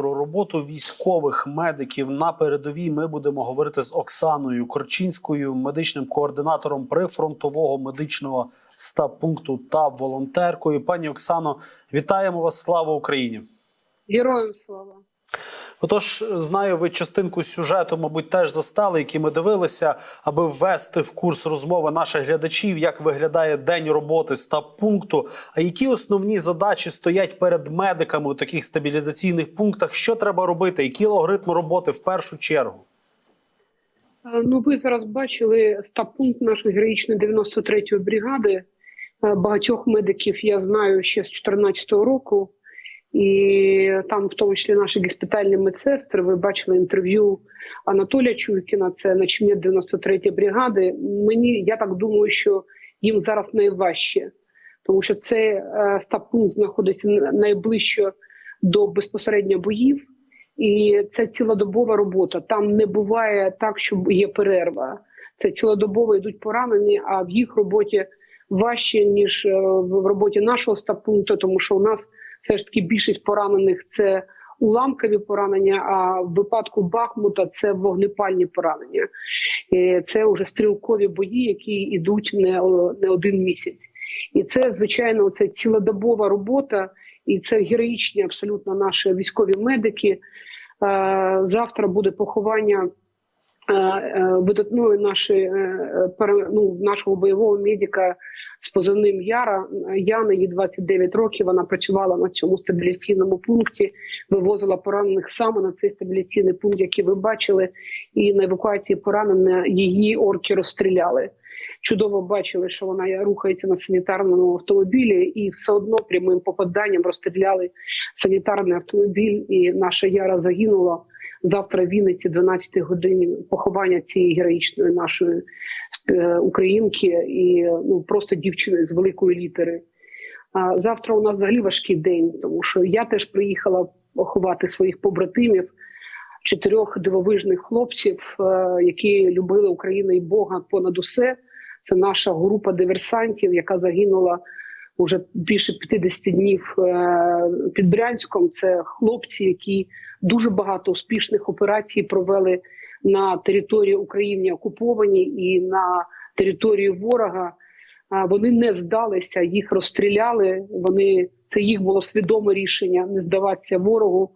про роботу військових медиків на передовій. Ми будемо говорити з Оксаною Корчинською, медичним координатором прифронтового медичного стаб-пункту та волонтеркою. Пані Оксано, вітаємо вас! Слава Україні! Героям слава. Отож, знаю, ви частинку сюжету, мабуть, теж застали, які ми дивилися, аби ввести в курс розмови наших глядачів, як виглядає день роботи стаб-пункту. А які основні задачі стоять перед медиками у таких стабілізаційних пунктах? Що треба робити? Який алгоритм роботи в першу чергу? Е, Ну, ви зараз бачили стаб-пункт нашої героїчної 93-ї бригади. Е, Багатьох медиків я знаю ще з 2014 року. І там, в тому числі, наші госпітальні медсестри, ви бачили інтерв'ю Анатолія Чуйкіна, це начмет 93-ї бригади. Мені я так думаю, що їм зараз найважче, тому що це е, стаб-пункт знаходиться найближче до безпосередньо боїв, і це цілодобова робота. Там не буває так, що є перерва. Це цілодобово йдуть поранені, а в їх роботі важче ніж е, в роботі нашого стаб-пункту, тому що у нас все ж таки більшість поранених це уламкові поранення. А в випадку Бахмута це вогнепальні поранення. Це вже стрілкові бої, які йдуть не, не один місяць. І це звичайно це цілодобова робота, і це героїчні абсолютно наші військові медики. Е, Завтра буде поховання е, е, видатної нашої е, ну, нашого бойового медика з позивним Яра Яна, їй 29 років. Вона працювала на цьому стабіляційному пункті, вивозила поранених саме на цей стабіляційний пункт, який ви бачили, і на евакуації поранення її орки розстріляли. Чудово бачили, що вона рухається на санітарному автомобілі, і все одно прямим попаданням розстріляли санітарний автомобіль, і наша Яра загинула. Завтра в Вінниці, 12 годині, поховання цієї героїчної нашої е, українки і ну просто дівчини з великої літери. Завтра у нас взагалі важкий день, тому що я теж приїхала поховати своїх побратимів, чотирьох дивовижних хлопців, е, які любили Україну і Бога понад усе. Це наша група диверсантів, яка загинула уже більше 50 днів е, під Брянськом. Це хлопці, які дуже багато успішних операцій провели на території України окуповані і на території ворога. Вони не здалися, їх розстріляли. Вони це їх було свідоме рішення не здаватися ворогу.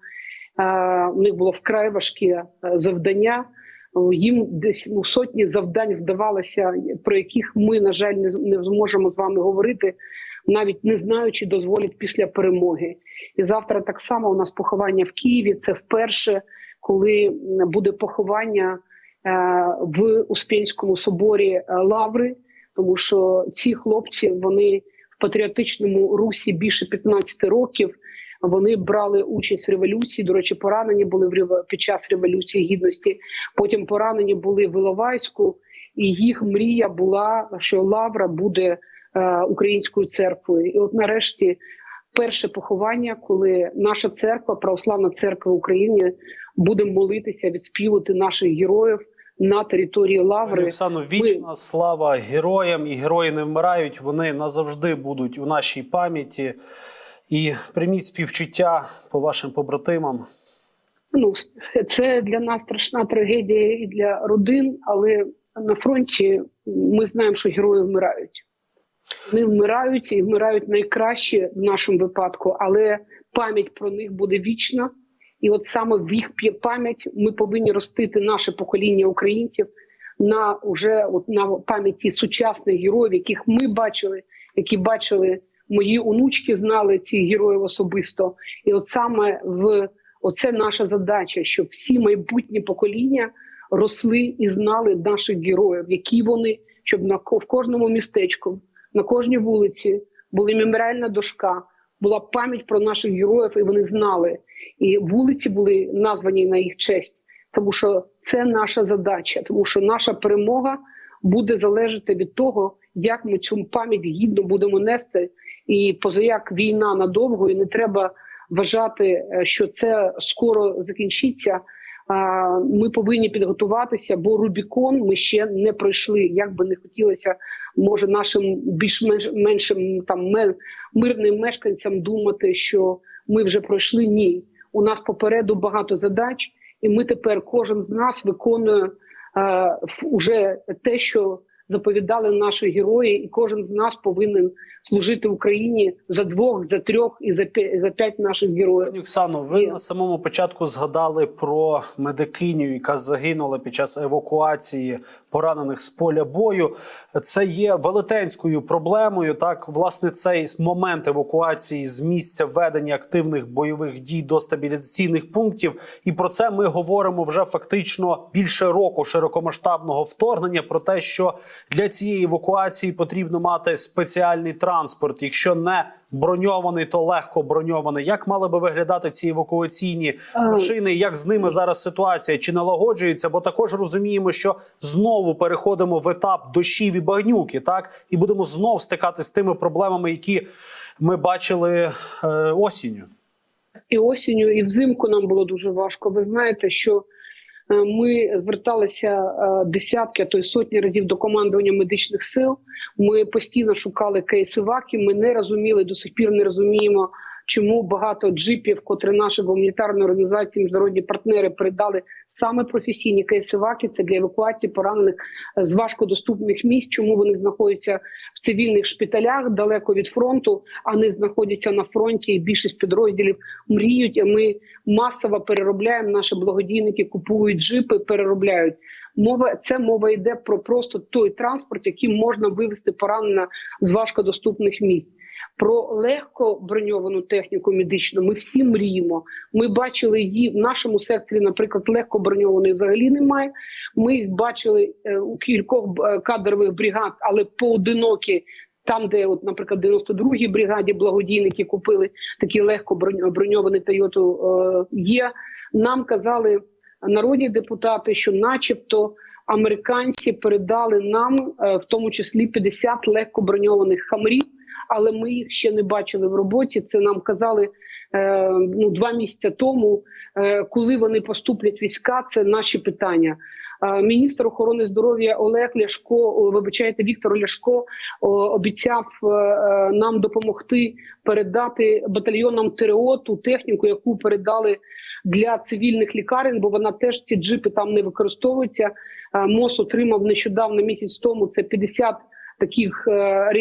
У них було вкрай важке е, завдання. Їм десь ну, сотні завдань вдавалося, про яких ми, на жаль, не зможемо з вами говорити, навіть не знаючи, дозволять після перемоги. І завтра так само у нас поховання в Києві. Це вперше, коли буде поховання е, в Успенському соборі е, Лаври, тому що ці хлопці вони в патріотичному русі більше 15 років. Вони брали участь в революції. До речі, поранені були в під час революції гідності. Потім поранені були в Іловайську, і їх мрія була, що Лавра буде українською церквою. І от нарешті перше поховання, коли наша церква, православна церква України, буде молитися, відспівати наших героїв на території Лаври. Оксано, вічна слава героям, і герої не вмирають. Вони назавжди будуть у нашій пам'яті. І прийміть співчуття по вашим побратимам. Ну це для нас страшна трагедія і для родин, але на фронті ми знаємо, що герої вмирають. Вони вмирають і вмирають найкраще в нашому випадку, але пам'ять про них буде вічна. І от саме в їх пам'ять ми повинні ростити наше покоління українців на уже от на пам'яті сучасних героїв, яких ми бачили, які бачили мої онучки, знали цих героїв особисто. І от саме в оце наша задача, щоб всі майбутні покоління росли і знали наших героїв, які вони, щоб на в кожному містечку, на кожній вулиці була меморіальна дошка, була пам'ять про наших героїв, і вони знали. І вулиці були названі на їх честь, тому що це наша задача, тому що наша перемога буде залежати від того, як ми цю пам'ять гідно будемо нести. І позаяк війна надовго, і не треба вважати, е, що це скоро закінчиться. Ми повинні підготуватися, бо Рубікон ми ще не пройшли. Як би не хотілося, може нашим більш меншим там мирним мешканцям думати, що ми вже пройшли. Ні, У нас попереду багато задач, і ми тепер кожен з нас виконує е, вже те, що заповідали наші герої, і кожен з нас повинен служити Україні за двох, за трьох і за п'ять, за п'ять наших героїв. Пані Оксано, ви Є. на самому початку згадали про медикиню, яка загинула під час евакуації поранених з поля бою. Це є велетенською проблемою. Так, власне, цей момент евакуації з місця ведення активних бойових дій до стабілізаційних пунктів. І про це ми говоримо вже фактично більше року широкомасштабного вторгнення. Про те, що для цієї евакуації потрібно мати спеціальний транспорт, якщо не броньований, то легко броньований. Як мали би виглядати ці евакуаційні машини? Як з ними зараз ситуація? Чи налагоджується? Бо також розуміємо, що знову переходимо в етап дощів і багнюки, так і будемо знов стикатися з тими проблемами, які ми бачили е, осінню. і осінню, і взимку нам було дуже важко. Ви знаєте, що е, ми зверталися е, десятки, а то й сотні разів до командування медичних сил. Ми постійно шукали кейси вакі. Ми не розуміли до сих пір, не розуміємо. Чому багато джипів, котрі наші гуманітарні організації, міжнародні партнери передали саме професійні кейси ВАКи, це для евакуації поранених з важкодоступних місць. Чому вони знаходяться в цивільних шпиталях далеко від фронту, а не знаходяться на фронті? І більшість підрозділів мріють. А ми масово переробляємо. Наші благодійники купують джипи, переробляють. Мова це мова йде про просто той транспорт, яким можна вивезти поранена з важкодоступних місць. Про легко броньовану техніку медичну ми всі мріємо. Ми бачили її в нашому секторі, наприклад, легко броньованої взагалі немає. Ми їх бачили е, у кількох е, кадрових бригад, але поодинокі. Там, де, от, наприклад, в 92-й бригаді благодійники купили такі легко бронь- броньовані Тойоту е, є. Нам казали народні депутати, що, начебто, американці передали нам, в тому числі 50 легко броньованих хамрів, але ми їх ще не бачили в роботі. Це нам казали е, ну, два місяці тому. Е, коли вони поступлять війська, це наші питання. Е, Міністр охорони здоров'я Олег Ляшко, вибачайте, Віктор Ляшко обіцяв е, е, нам допомогти передати батальйонам ТРО ту техніку, яку передали для цивільних лікарень, бо вона теж ці джипи там не використовуються. Е, МОЗ отримав нещодавно місяць тому. Це 50 таких е, е,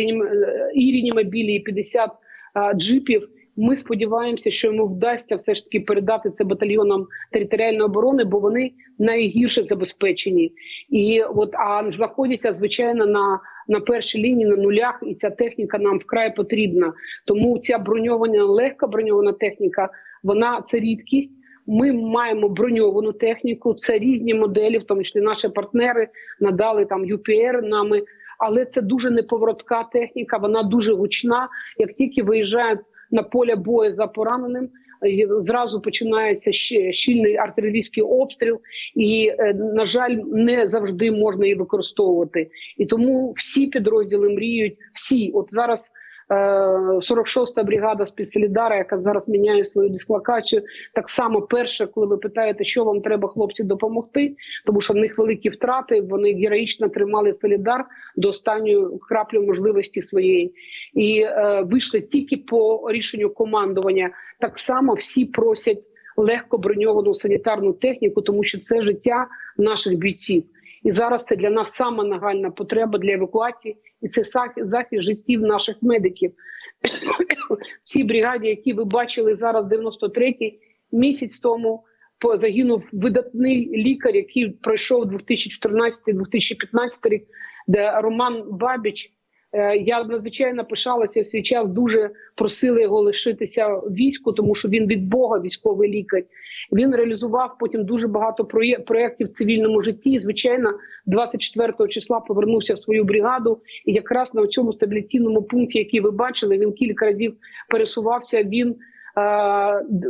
і реанімобілі, і 50 е, джипів. Ми сподіваємося, що йому вдасться все ж таки передати це батальйонам територіальної оборони, бо вони найгірше забезпечені. І от а знаходяться звичайно на, на першій лінії на нулях, і ця техніка нам вкрай потрібна. Тому ця броньована легка броньована техніка, вона це рідкість. Ми маємо броньовану техніку. Це різні моделі, в тому числі наші партнери надали там UPR нами. Але це дуже неповоротка техніка. Вона дуже гучна. Як тільки виїжджають на поле бою за пораненим, е, зразу починається щільний артилерійський обстріл, і е, на жаль, не завжди можна її використовувати. І тому всі підрозділи мріють. Всі, от зараз. Е, 46-та бригада спецсолідара, яка зараз міняє свою дислокацію. Так само перше, коли ви питаєте, що вам треба хлопці допомогти, тому що в них великі втрати. Вони героїчно тримали солідар до останньої краплі можливості своєї, і е, вийшли тільки по рішенню командування. Так само всі просять легко броньовану санітарну техніку, тому що це життя наших бійців. І зараз це для нас сама нагальна потреба для евакуації, і це захист життів наших медиків. Всі бригади, які ви бачили зараз, 93-й місяць тому загинув видатний лікар, який пройшов 2014-2015 рік, де Роман Бабіч. Е, Я надзвичайно пишалася в свій час. Дуже просили його лишитися війську, тому що він від Бога військовий лікар. Він реалізував потім дуже багато проє- проєктів в цивільному житті. І, Звичайно, 24 числа повернувся в свою бригаду. І якраз на цьому стабіляційному пункті, який ви бачили, він кілька разів пересувався. Він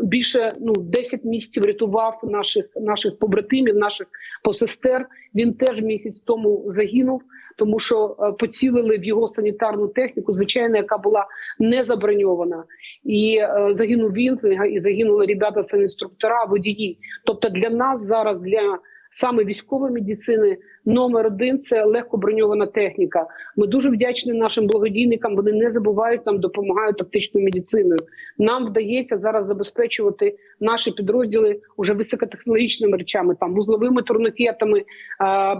більше ну 10 місяців рятував наших наших побратимів, наших посестер. Він теж місяць тому загинув, тому що е, поцілили в його санітарну техніку, звичайно, яка була не заброньована. І е, загинув він, і загинули ребята санінструктора, водії. Тобто для нас зараз, для саме військової медицини. Номер один це легко броньована техніка. Ми дуже вдячні нашим благодійникам. Вони не забувають нам, допомагають тактичною медициною. Нам вдається зараз забезпечувати наші підрозділи уже високотехнологічними речами, там вузловими турникетами,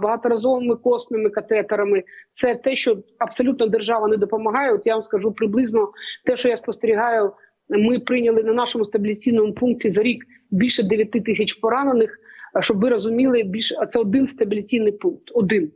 багаторазовими косними катетерами. Це те, що абсолютно держава не допомагає. От я вам скажу приблизно те, що я спостерігаю. Ми прийняли на нашому стабіляційному пункті за рік більше 9 тисяч поранених. А Щоб ви розуміли, більше а це один стабіляційний пункт. Один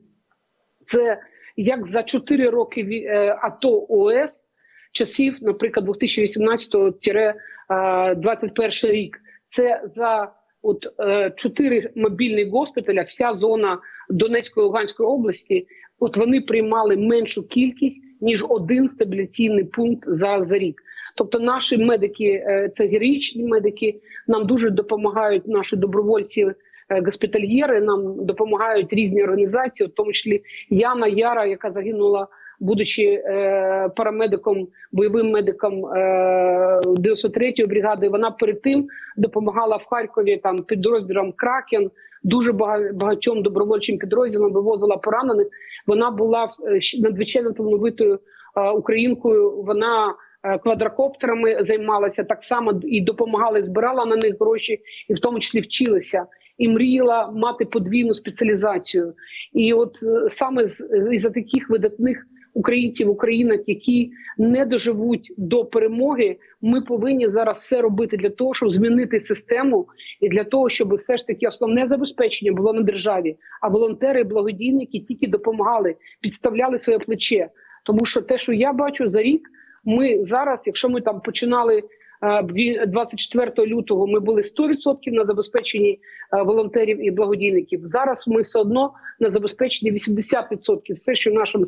це як за 4 роки е, АТО ОС часів, наприклад, 2018-2021 рік. Це за от е, чотири мобільні госпіталя, вся зона Донецької Луганської області. От вони приймали меншу кількість ніж один стабіляційний пункт за, за рік. Тобто, наші медики, е, це героїчні медики, нам дуже допомагають наші добровольці. Е, Госпітальєри нам допомагають різні організації, в тому числі Яна Яра, яка загинула, будучи е, парамедиком, бойовим медиком е, 93-ї бригади. Вона перед тим допомагала в Харкові там підрозділам Кракен. Дуже бага- багатьом добровольчим підрозділам вивозила поранених. Вона була е, надзвичайно талановитою е, українкою. Вона е, квадрокоптерами займалася так само і допомагала, збирала на них гроші, і в тому числі вчилася. І мріяла мати подвійну спеціалізацію. І от е, саме з із за таких видатних українців, українок, які не доживуть до перемоги, ми повинні зараз все робити для того, щоб змінити систему, і для того, щоб все ж таки основне забезпечення було на державі. А волонтери, благодійники тільки допомагали, підставляли своє плече. Тому що те, що я бачу за рік, ми зараз, якщо ми там починали. Е, дві- 24 лютого ми були 100% на забезпеченні волонтерів і благодійників. Зараз ми все одно на забезпеченні 80%. Все, що в нашому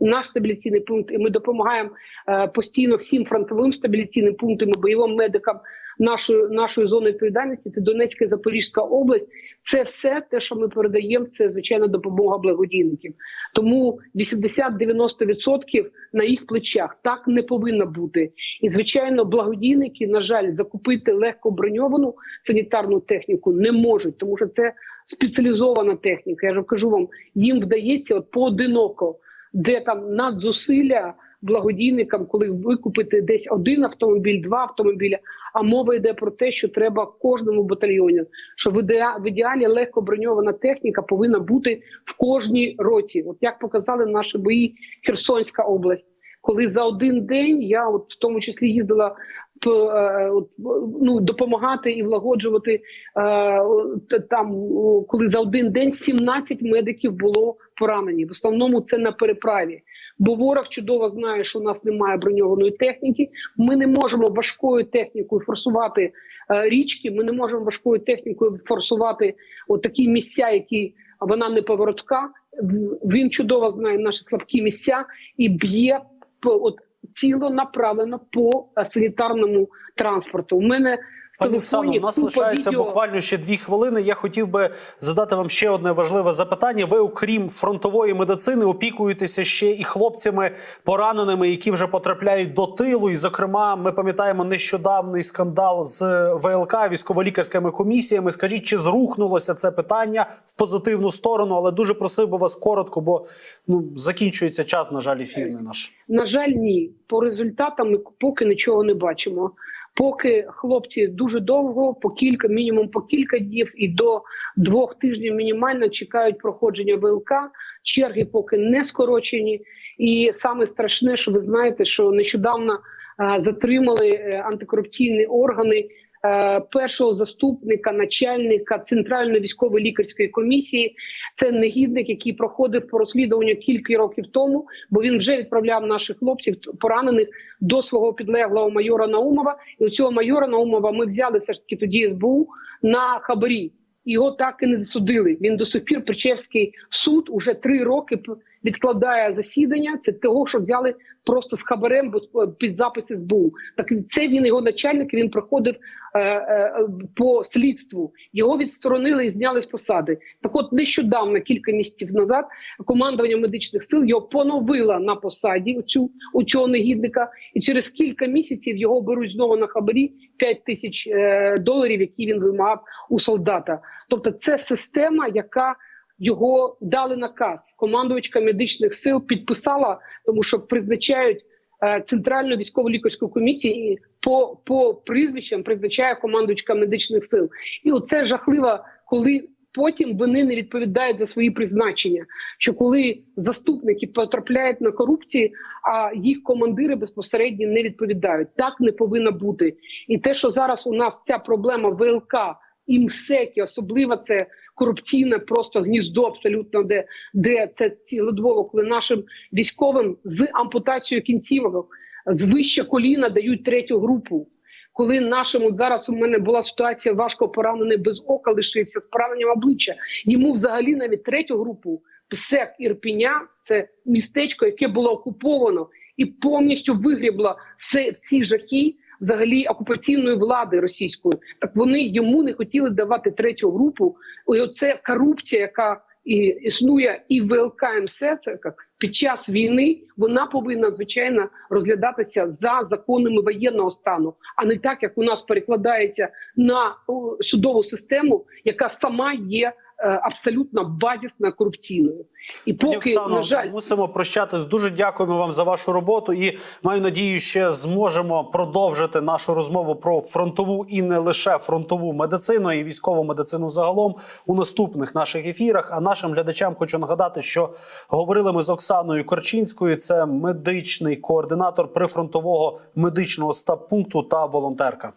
наш стабіляційний пункт, і ми допомагаємо постійно всім фронтовим стабіляційним пунктам, бойовим медикам нашої нашої зони відповідальності. Це Донецька і Запорізька область. Це все те, що ми передаємо. Це звичайно допомога благодійників. Тому 80-90% на їх плечах так не повинно бути. І звичайно, благодійники, на жаль, закупити легко броньовану санітарну техніку не можуть, тому що це спеціалізована техніка. Я ж кажу вам, їм вдається от поодиноко, де там надзусилля благодійникам, коли викупити десь один автомобіль, два автомобіля. А мова йде про те, що треба кожному батальйоні. Що в ідеалі, легко броньована техніка повинна бути в кожній році. От як показали наші бої Херсонська область, коли за один день я, от в тому числі, їздила е, от, ну, допомагати і влагоджувати е, там, коли за один день 17 медиків було поранені. В основному це на переправі. Бо ворог чудово знає, що у нас немає броньованої техніки. Ми не можемо важкою технікою форсувати е, річки. Ми не можемо важкою технікою форсувати от місця, які вона не поворотка. Він чудово знає наші слабкі місця і б'є от ціло направлено по е, санітарному транспорту. У мене Пані Оксано, у нас лишається відео. буквально ще дві хвилини. Я хотів би задати вам ще одне важливе запитання. Ви, окрім фронтової медицини, опікуєтеся ще і хлопцями пораненими, які вже потрапляють до тилу. І, зокрема, ми пам'ятаємо нещодавний скандал з ВЛК військово-лікарськими комісіями. Скажіть, чи зрухнулося це питання в позитивну сторону? Але дуже просив би вас коротко, бо ну закінчується час. На жаль, ефірний наш. На жаль, ні. По результатам ми поки нічого не бачимо. Поки хлопці дуже довго, по кілька, мінімум по кілька днів і до двох тижнів мінімально чекають проходження ВЛК. Черги поки не скорочені. І саме страшне, що ви знаєте, що нещодавно е, затримали е, антикорупційні органи першого заступника начальника центральної військової лікарської комісії. Це негідник, який проходив по розслідуванню кілька років тому, бо він вже відправляв наших хлопців поранених до свого підлеглого майора Наумова. І у цього майора Наумова ми взяли все ж таки тоді СБУ на хабарі. Його так і не засудили. Він до сих пір Причевський суд уже три роки відкладає засідання. Це того, що взяли просто з хабарем бо- під запис СБУ. Так це він його начальник. Він проходив е, е, по слідству. Його відсторонили і зняли з посади. Так, от нещодавно, кілька місяців назад, командування медичних сил його поновила на посаді у цю у цього негідника, і через кілька місяців його беруть знову на хабарі 5 тисяч е, доларів, які він вимагав у солдата. Тобто, це система, яка його дали наказ. Командувачка медичних сил підписала, тому що призначають е, центральну військово лікарську комісію і по, по прізвищам призначає командувачка медичних сил. І оце жахливо, коли потім вони не відповідають за свої призначення. Що коли заступники потрапляють на корупції, а їх командири безпосередньо не відповідають. Так не повинно бути. І те, що зараз у нас ця проблема ВЛК і МСЕКи, особливо це корупційне просто гніздо, абсолютно, де, де це цілодобово, коли нашим військовим з ампутацією кінцівок з вище коліна дають третю групу. Коли нашим от зараз у мене була ситуація важко поранений без ока лишився з пораненням обличчя. Йому взагалі навіть третю групу ПСЕК Ірпіня, це містечко, яке було окуповано і повністю вигрібло все в ці жахи взагалі окупаційної влади російської. Так вони йому не хотіли давати третю групу. І оце корупція, яка і існує і в ВЛК МС, це як під час війни вона повинна звичайно розглядатися за законами воєнного стану, а не так як у нас перекладається на судову систему, яка сама є абсолютно базісно корупційною. І поки Оксано, на жаль, мусимо прощатись. Дуже дякуємо вам за вашу роботу і маю надію, ще зможемо продовжити нашу розмову про фронтову і не лише фронтову медицину і військову медицину загалом у наступних наших ефірах. А нашим глядачам хочу нагадати, що говорили ми з Оксаною Корчинською. Це медичний координатор прифронтового медичного стаб пункту та волонтерка.